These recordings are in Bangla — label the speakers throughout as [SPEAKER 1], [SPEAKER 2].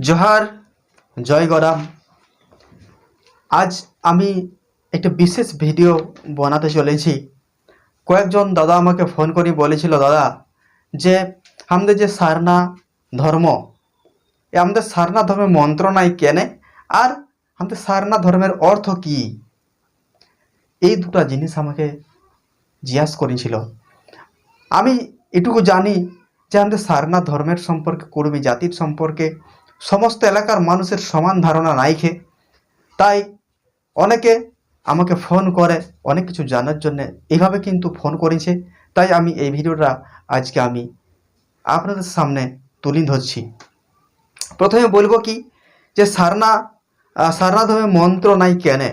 [SPEAKER 1] জোহার, জয় গরাম। আজ আমি একটা বিশেষ ভিডিও বানাতে চলেছি। কয়েকজন দাদা আমাকে ফোন করে বলেছিল, দাদা, যে আমাদের যে সারনা ধর্ম, এ আমাদের সারনা ধর্মের মন্ত্র নাই কেনে? আর আমাদের সারনা ধর্মের অর্থ কি? এই দুটো জিনিস আমাকে জিজ্ঞাসা করেছিল। আমি এটুকু জানি যে আমাদের সারনা ধর্মের সম্পর্কে, কুর্মী জাতির সম্পর্কে সমস্ত এলাকার মানুষের সমান ধারণা নাইখে তাই অনেকে আমাকে ফোন করে, অনেক কিছু জানার জন্য এইভাবে কিন্তু ফোন করেছে। তাই আমি এই ভিডিওটা আজকে আমি আপনাদের সামনে তুলে ধরছি। প্রথমে বলব কি যে সারনা সারনা ধর্মে মন্ত্র নাই কেনে?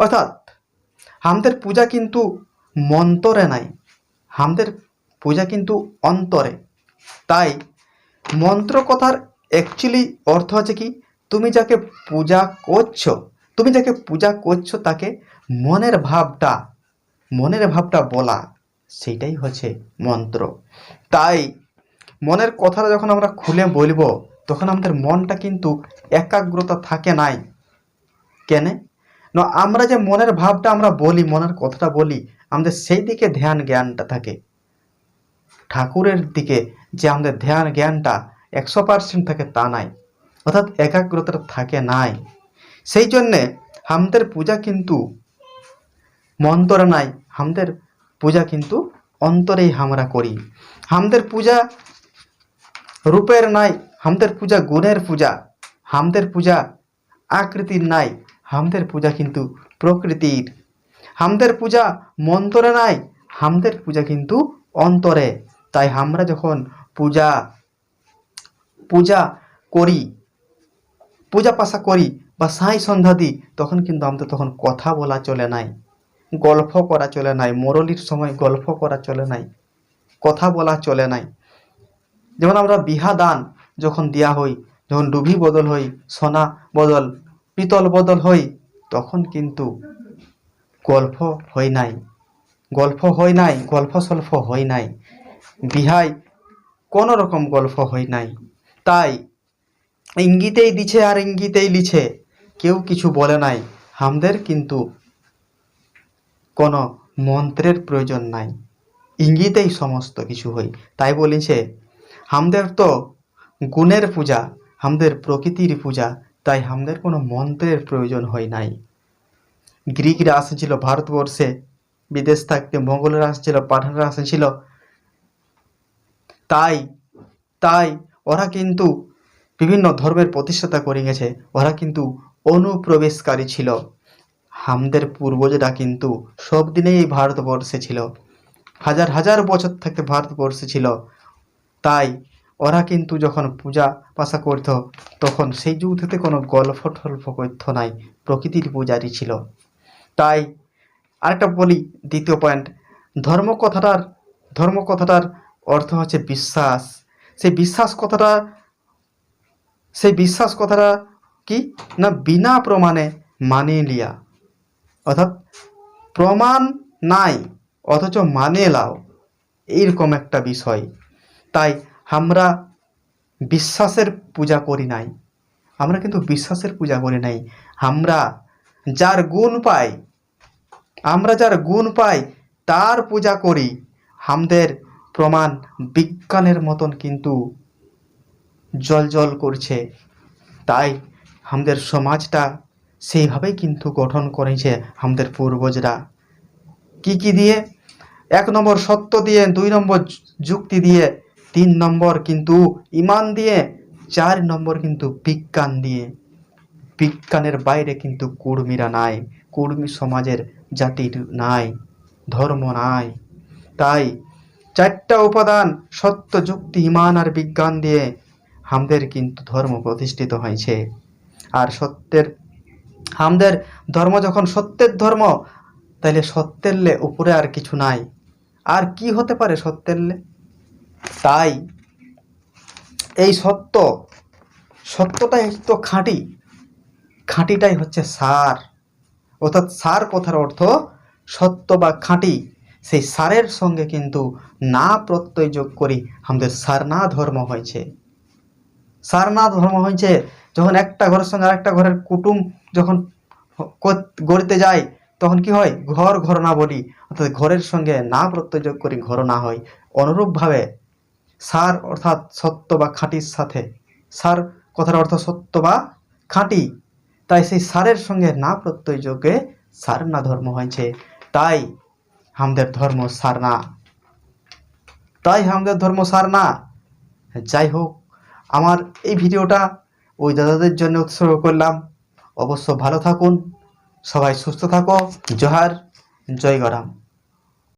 [SPEAKER 1] অর্থাৎ আমাদের পূজা কিন্তু মন্তরে নাই। আমাদের পূজা কিন্তু অন্তরে। তাই মন্ত্র কথার অ্যাকচুয়ালি অর্থ আছে কি? তুমি যাকে পূজা করছ, তুমি যাকে পূজা করছ তাকে মনের ভাবটা মনের ভাবটা বলা সেটাই হচ্ছে মন্ত্র। তাই মনের কথাটা যখন আমরা খুলে বলব, তখন আমাদের মনটা কিন্তু একাগ্রতা থাকে নাই। কেনে? না, আমরা যে মনের ভাবটা আমরা বলি, মনের কথাটা বলি, আমাদের সেই দিকে ধ্যান জ্ঞানটা থাকে। ঠাকুরের দিকে যে আমাদের ধ্যান জ্ঞানটা একশো পার্সেন্ট থাকে তা নাই। অর্থাৎ একাগ্রতা থাকে নাই। সেই জন্যে আমাদের পূজা কিন্তু মন্তরে নাই। আমাদের পূজা কিন্তু অন্তরেই আমরা করি। আমাদের পূজা রূপের নাই আমাদের পূজা গুণের পূজা, হামদের পূজা আকৃতির নাই আমাদের পূজা কিন্তু প্রকৃতির। আমাদের পূজা মন্তরে নাই আমাদের পূজা কিন্তু অন্তরে। তাই আমরা যখন পূজা পূজা করি, পূজা পাশা করি বা সাই সন্ধ্যা দিই, তখন কিন্তু আমাদের তখন কথা বলা চলে নাই, গল্প করা চলে নাই, মুরলির সময় গল্প করা চলে নাই, কথা বলা চলে নাই। যেমন আমরা বিহা দান যখন দেয়া হই, যখন ডুবি বদল হই, সোনা বদল, পিতল বদল হই, তখন কিন্তু গল্প হয় নাই, গল্প হয় নাই, গল্প সল্প হয় নাই, বিহায় কোনো রকম গল্প হয় নাই। তাই। ইঙ্গিতেই দিছে আর ইঙ্গিতেই লিছে। কেউ কিছু বলে নাই। আমাদের কিন্তু কোনো মন্ত্রের প্রয়োজন নাই। ইঙ্গিতেই সমস্ত কিছু হয় তাই বলেছে আমাদের তো গুণের পূজা আমাদের প্রকৃতির পূজা, তাই আমাদের কোনো মন্ত্রের প্রয়োজন হয় নাই। গ্রিকরা আসেছিল ভারতবর্ষে, বিদেশ থাকতে মোগলরা আসছিল পাঠানরা আসেছিল তাই তাই ওরা কিন্তু বিভিন্ন ধর্মের প্রতিষ্ঠাতা করে গেছে। ওরা কিন্তু অনুপ্রবেশকারী ছিল। আমাদের পূর্বজরা কিন্তু সব দিনেই ভারতবর্ষে ছিল। হাজার হাজার বছর থাকতে ভারতবর্ষে ছিল। তাই ওরা কিন্তু যখন পূজা পাশা করতো, তখন সেই যুগ থেকে কোনো গল্প টল্প করতো নাই। প্রকৃতির পূজারই ছিল। তাই আরেকটা বলি, দ্বিতীয় পয়েন্ট ধর্ম কথাটার ধর্ম কথাটার অর্থ হচ্ছে বিশ্বাস। সেই বিশ্বাস কথাটা, সেই বিশ্বাস কথাটা কি? না বিনা প্রমাণে মানিয়ে লিয়া অর্থাৎ প্রমাণ নাই, অথচ মানে লাও। এইরকম একটা বিষয়। তাই আমরা বিশ্বাসের পূজা করি নাই। আমরা কিন্তু বিশ্বাসের পূজা করি নাই। আমরা যার গুণ পাই, আমরা যার গুণ পাই, তার পূজা করি। আমাদের প্রমাণ বিজ্ঞানের মতন কিন্তু জল জল করছে। তাই আমাদের সমাজটা সেইভাবেই কিন্তু গঠন করেছে আমাদের পূর্বজরা। কি কি দিয়ে? এক নম্বর সত্য দিয়ে, দুই নম্বর যুক্তি দিয়ে, তিন নম্বর কিন্তু ইমান দিয়ে, চার নম্বর কিন্তু বিজ্ঞান দিয়ে। বিজ্ঞানের বাইরে কিন্তু কুর্মীরা নাই, কুর্মী সমাজের জাতির নাই, ধর্ম নাই। তাই চারটা উপাদান সত্য যুক্তি, ইমান আর বিজ্ঞান দিয়ে আমাদের কিন্তু ধর্ম প্রতিষ্ঠিত হয়েছে। আর সত্যের আমাদের ধর্ম যখন সত্যের ধর্ম তাহলে সত্যের লে উপরে আর কিছু নাই। আর কি হতে পারে সত্যের লে? তাই এই সত্য, সত্যটাই তো খাঁটি। খাঁটিটাই হচ্ছে সার। অর্থাৎ সার কথার অর্থ সত্য বা খাঁটি। সেই সারের সঙ্গে কিন্তু না প্রত্যয় যোগ করি আমাদের সারনা ধর্ম হয়েছে। সারনাথ ধর্ম হয়েছে, যখন একটা ঘরের সঙ্গে আরেকটা ঘরের কুটুম যখন গড়িতে যায়, তখন কি হয়? ঘর ঘর না বলি, অর্থাৎ ঘরের সঙ্গে না প্রত্যযোগ করি ঘর না হয়। অনুরূপভাবে সার অর্থাৎ সত্য বা খাঁটির সাথে, সার কথার অর্থ সত্য বা খাঁটি, তাই সেই সারের সঙ্গে না প্রত্যয় যোগে সারনা ধর্ম হয়েছে। তাই আমাদের ধর্ম সার না। তাই আমাদের ধর্ম সার না। যাই হোক, আমার এই ভিডিওটা ওই দাদাদের জন্য উৎসর্গ করলাম। অবশ্য ভালো থাকুন, সবাই সুস্থ থাকো। জোহার, জয় গরাম।